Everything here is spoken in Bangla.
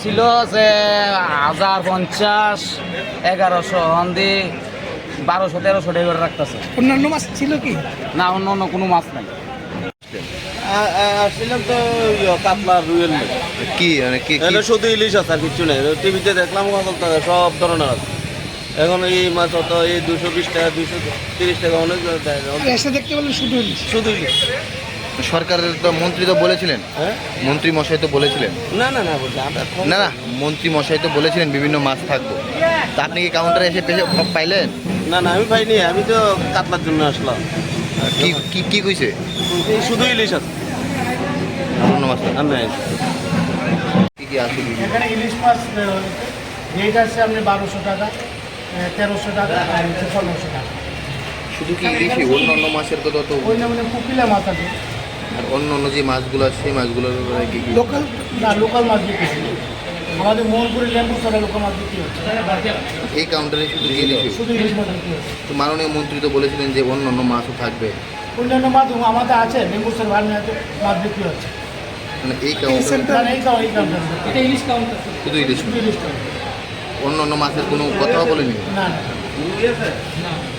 ছিল যে হাজার পঞ্চাশ এগারোশো হন্দি বারোশো তেরোশো টাকা রাখতেছে। অন্যান্য মাছ ছিল কি? না অন্য অন্য কোনো মাছ নাই। আসছিলাম তো কি মানে কি শুধু ইলিশ আছে আর কিছু নেই। টিভিতে দেখলাম সব ধরনের আছে। এখন এই মাছ অত এই দুশো বিশ টাকা দুশো তিরিশ টাকা অনেক এসে দেখতে পেলেন শুধু শুধু সরকারের তো মন্ত্রী তো বলেছিলেন। হ্যাঁ? মন্ত্রী মশাই তো বলেছিলেন। না না না বলছি না না মন্ত্রী মশাই তো বলেছিলেন বিভিন্ন মাছ থাকব। তা আপনি কি কাউন্টারে এসে পেয়ে পাইলেন? না না আমি পাইনি আমি তো কাতলার জন্য আসলাম। কি কি কি কইছে? শুধু ইলিশ আছে। অন্য মাছ না। আর নাই কি কি আছে? এখানে ইলিশ মাছ রেট আছে আপনি বারোশো টাকা। তেরোশো টাকা আর হচ্ছে টাকা। শুধু কি ইলিশই অন্য অন্য মাছের মানে কুকিলা মাছ আছে। আর অন্য অন্য যে মাছগুলো আছে সেই মাছগুলোর কি কি? লোকাল না লোকাল মাছ বিক্রি আমাদের মোহনপুরি লেম্বু সরে লোকাল মাছ বিক্রি হচ্ছে। এই কাউন্টারে শুধু ইলিশই শুধু ইলিশ মাছ বিক্রি হচ্ছে। তো মাননীয় মন্ত্রী তো বলেছিলেন যে অন্য অন্য মাছও থাকবে। অন্যান্য মাছ আমাদের আছে মাছ বিক্রি হচ্ছে। মানে এই কাউন্টারে এই কাউন্টার এটা ইলিশ কাউন্টার শুধু ইলিশ শুধু ইলিশ কাউন্টার অন্য অন্য মাছের কোনো কথা বলেনি? না না।